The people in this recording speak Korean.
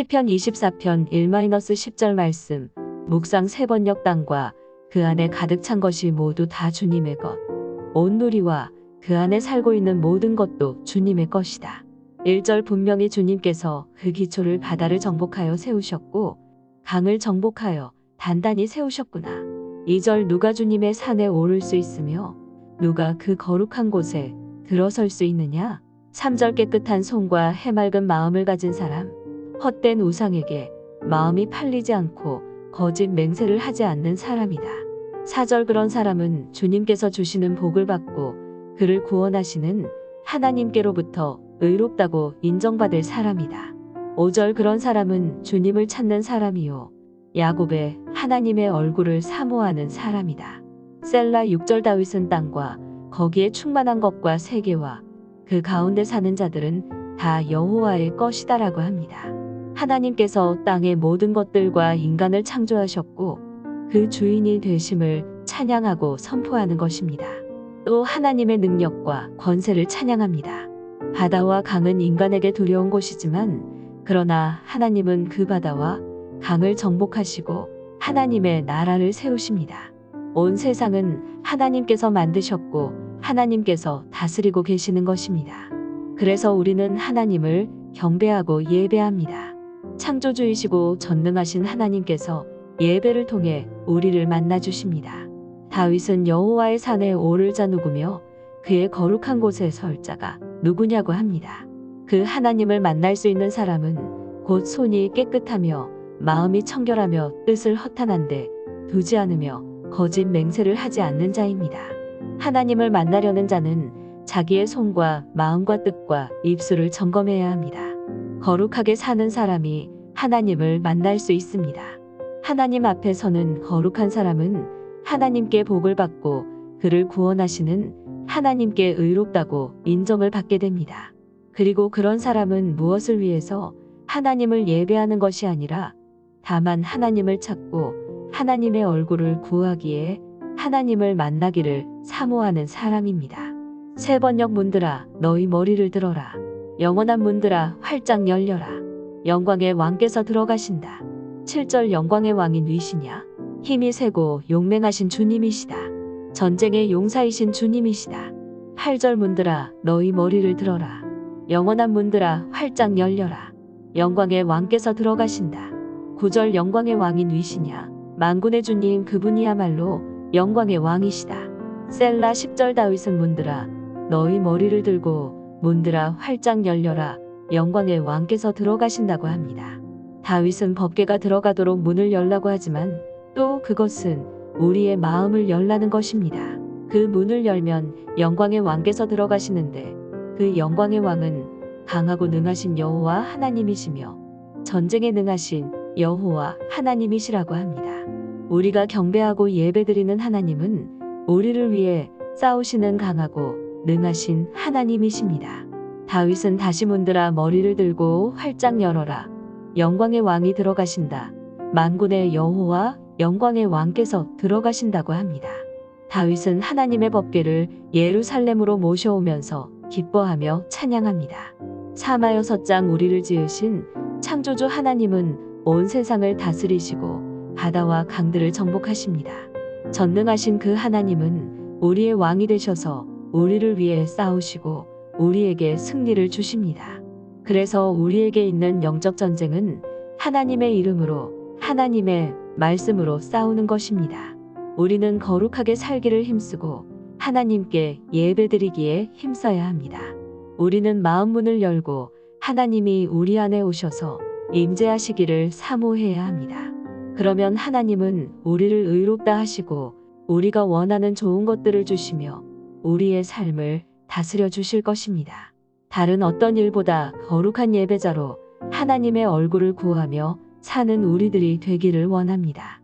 시편 24편 1-10절 말씀 묵상 세 번역 땅과 그 안에 가득 찬 것이 모두 다 주님의 것. 온 누리와 그 안에 살고 있는 모든 것도 주님의 것이다. 1절 분명히 주님께서 그 기초를 바다를 정복하여 세우셨고 강을 정복하여 단단히 세우셨구나. 2절 누가 주님의 산에 오를 수 있으며 누가 그 거룩한 곳에 들어설 수 있느냐? 3절 깨끗한 손과 해맑은 마음을 가진 사람, 헛된 우상에게 마음이 팔리지 않고 거짓 맹세를 하지 않는 사람이다. 4절 그런 사람은 주님께서 주시는 복을 받고 그를 구원하시는 하나님께로부터 의롭다고 인정받을 사람이다. 5절 그런 사람은 주님을 찾는 사람이요. 야곱의 하나님의 얼굴을 사모하는 사람이다. 셀라 6절 다윗은 땅과 거기에 충만한 것과 세계와 그 가운데 사는 자들은 다 여호와의 것이다라고 합니다. 하나님께서 땅의 모든 것들과 인간을 창조하셨고 그 주인이 되심을 찬양하고 선포하는 것입니다. 또 하나님의 능력과 권세를 찬양합니다. 바다와 강은 인간에게 두려운 곳이지만 그러나 하나님은 그 바다와 강을 정복하시고 하나님의 나라를 세우십니다. 온 세상은 하나님께서 만드셨고 하나님께서 다스리고 계시는 것입니다. 그래서 우리는 하나님을 경배하고 예배합니다. 창조주이시고 전능하신 하나님께서 예배를 통해 우리를 만나 주십니다. 다윗은 여호와의 산에 오를 자 누구며 그의 거룩한 곳에 설 자가 누구냐고 합니다. 그 하나님을 만날 수 있는 사람은 곧 손이 깨끗하며 마음이 청결하며 뜻을 허탄한데 두지 않으며 거짓 맹세를 하지 않는 자입니다. 하나님을 만나려는 자는 자기의 손과 마음과 뜻과 입술을 점검해야 합니다. 거룩하게 사는 사람이 하나님을 만날 수 있습니다. 하나님 앞에 서는 거룩한 사람은 하나님께 복을 받고 그를 구원하시는 하나님께 의롭다고 인정을 받게 됩니다. 그리고 그런 사람은 무엇을 위해서 하나님을 예배하는 것이 아니라 다만 하나님을 찾고 하나님의 얼굴을 구하기에 하나님을 만나기를 사모하는 사람입니다. 세 번역 문들아 너희 머리를 들어라. 영원한 문들아 활짝 열려라. 영광의 왕께서 들어가신다. 7절 영광의 왕이 누이시냐? 힘이 세고 용맹하신 주님이시다. 전쟁의 용사이신 주님이시다. 8절 문들아 너희 머리를 들어라. 영원한 문들아 활짝 열려라. 영광의 왕께서 들어가신다. 9절 영광의 왕이 누이시냐? 만군의 주님 그분이야말로 영광의 왕이시다. 셀라 10절 다윗은 문들아 너희 머리를 들고 문들아 활짝 열려라. 영광의 왕께서 들어가신다고 합니다. 다윗은 법궤가 들어가도록 문을 열라고 하지만 또 그것은 우리의 마음을 열라는 것입니다. 그 문을 열면 영광의 왕께서 들어가시는데 그 영광의 왕은 강하고 능하신 여호와 하나님이시며 전쟁에 능하신 여호와 하나님이시라고 합니다. 우리가 경배하고 예배드리는 하나님은 우리를 위해 싸우시는 강하고 능하신 하나님이십니다. 다윗은 다시 문들아 머리를 들고 활짝 열어라. 영광의 왕이 들어가신다. 만군의 여호와 영광의 왕께서 들어가신다고 합니다. 다윗은 하나님의 법궤를 예루살렘으로 모셔오면서 기뻐하며 찬양합니다. 사마여 서장 우리를 지으신 창조주 하나님은 온 세상을 다스리시고 바다와 강들을 정복하십니다. 전능하신 그 하나님은 우리의 왕이 되셔서 우리를 위해 싸우시고 우리에게 승리를 주십니다. 그래서 우리에게 있는 영적 전쟁은 하나님의 이름으로 하나님의 말씀으로 싸우는 것입니다. 우리는 거룩하게 살기를 힘쓰고 하나님께 예배드리기에 힘써야 합니다. 우리는 마음 문을 열고 하나님이 우리 안에 오셔서 임재하시기를 사모해야 합니다. 그러면 하나님은 우리를 의롭다 하시고 우리가 원하는 좋은 것들을 주시며 우리의 삶을 다스려 주실 것입니다. 다른 어떤 일보다 거룩한 예배자로 하나님의 얼굴을 구하며 사는 우리들이 되기를 원합니다.